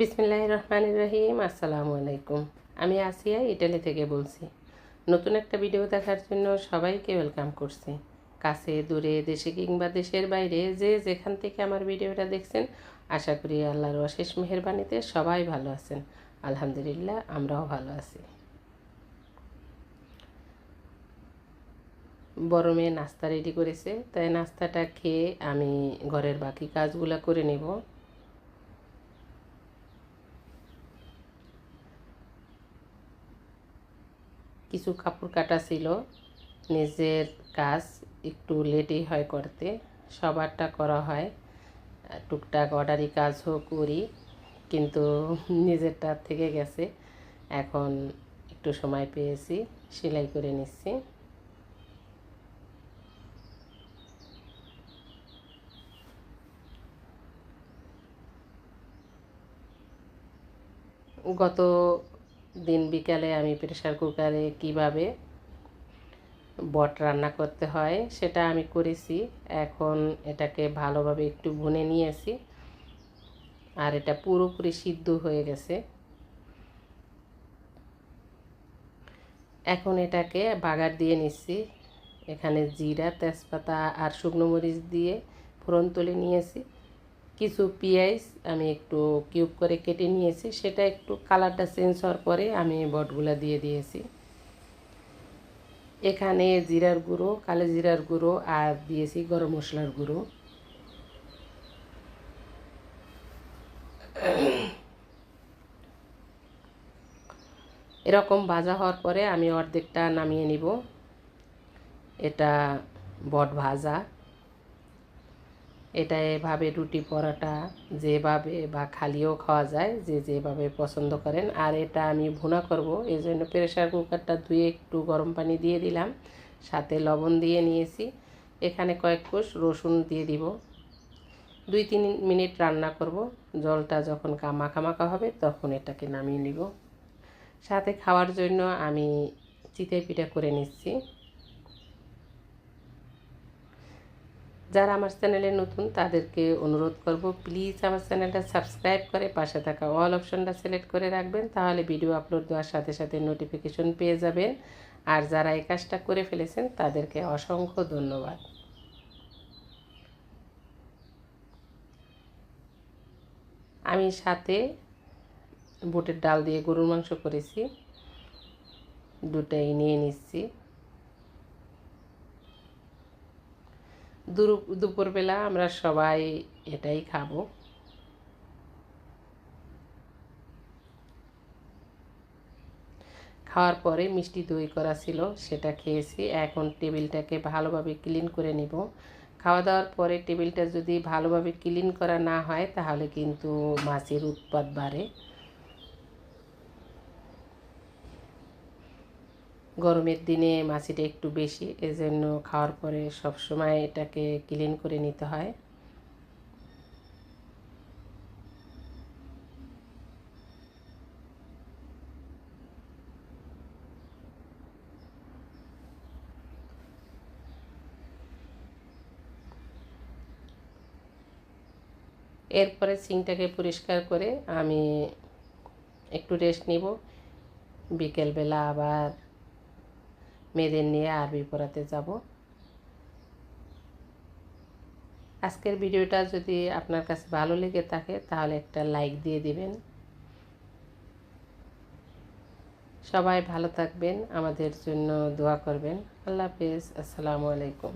বিসমিল্লাহ রহমান রহিম আসসালামু আলাইকুম আমি আসিয়া ইটালি থেকে বলছি, নতুন একটা ভিডিও দেখার জন্য সবাইকে ওয়েলকাম করছি। কাছে, দূরে, দেশে কিংবা দেশের বাইরে যে যেখান থেকে আমার ভিডিওটা দেখছেন, আশা করি আল্লাহর অশেষ মেহরবানিতে সবাই ভালো আছেন। আলহামদুলিল্লাহ, আমরাও ভালো আছি। বড় মেয়ে নাস্তা রেডি করেছে, তাই নাস্তাটা খেয়ে আমি ঘরের বাকি কাজগুলো করে নেব। কিছু কাপড় কাটা ছিল। নিজের কাজ একটু লেটই হয় করতে। সবারটা করা হয়। টুকটাক অর্ডারি কাজও করি, কিন্তু নিজেরটা থেকে গেছে। এখন একটু সময় পেয়েছি, সেলাই করে নিচ্ছি। গত দিন বিকালে আমি প্রেশার কুকারে কীভাবে বট রান্না করতে হয় সেটা আমি করেছি। এখন এটাকে ভালোভাবে একটু ভুনে নিয়েছি। আর এটা পুরোপুরি সিদ্ধ হয়ে গেছে। এখন এটাকে বাগার দিয়ে নিচ্ছি। এখানে জিরা, তেজপাতা আর শুকনো মরিচ দিয়ে ফোড়ন তুলে নিয়েছি। কিছু পেঁয়াজ আমি একটু কিউব করে কেটে নিয়েছি। সেটা একটু কালারটা চেঞ্জ হওয়ার পরে আমি বটগুলা দিয়ে দিয়েছি। এখানে জিরার গুঁড়ো, কালো জিরার গুঁড়ো আর দিয়েছি গরম মশলার গুঁড়ো। এরকম ভাজা হওয়ার পরে আমি অর্ধেকটা নামিয়ে নিব। এটা বট ভাজা। এটা এভাবে রুটি পরোটা যেভাবে বা খালিও খাওয়া যায়, যে যেভাবে পছন্দ করেন। আর এটা আমি ভুনা করব এই জন্য প্রেশার কুকারটা ধুয়ে একটু গরম পানি দিয়ে দিলাম। সাথে লবণ দিয়ে নিয়েছি। এখানে কয়েক কোষ রসুন দিয়ে দিব। দুই তিন মিনিট রান্না করব। জলটা যখন মাখা হবে তখন এটাকে নামিয়ে নিব। সাথে খাওয়ার জন্য আমি চিতই পিঠা করে নিচ্ছি। যারা আমার চ্যানেলে নতুন, তাদেরকে অনুরোধ করব প্লিজ আমার চ্যানেলটা সাবস্ক্রাইব করে পাশে থাকা অল অপশনটা সিলেক্ট করে রাখবেন, তাহলে ভিডিও আপলোড দেওয়ার সাথে সাথে নোটিফিকেশন পেয়ে যাবেন। আর যারা এই কাজটা করে ফেলেছেন, তাদেরকে অসংখ্য ধন্যবাদ। আমি সাথে বুটের ডাল দিয়ে গরুর মাংস করেছি, দুটাই নিয়ে নিচ্ছি। দুপুরবেলা আমরা সবাই এটাই খাব। খাওয়ার পরে মিষ্টি দই করা ছিল, সেটা খেয়েছি। এখন টেবিলটাকে ভালোভাবে ক্লিন করে নিব। খাওয়া দাওয়ার পরে টেবিলটা যদি ভালোভাবে ক্লিন করা না হয়, তাহলে কিন্তু মাছের উৎপাদ বাড়ে। গরমের দিনে মাছিটা একটু বেশি, এজন্য খাওয়ার পরে সব সময় এটাকে ক্লিন করে নিতে হয়। এরপরে সিংটাকে পরিষ্কার করে আমি একটু রেস্ট নিব। বিকেলবেলা আবার মেয়েদের নিয়ে আরবি পড়াতে যাব। আজকের ভিডিওটা যদি আপনার কাছে ভালো লেগে থাকে, তাহলে একটা লাইক দিয়ে দিবেন। সবাই ভালো থাকবেন, আমাদের জন্য দোয়া করবেন। আল্লাহ হাফেজ, আসসালামু আলাইকুম।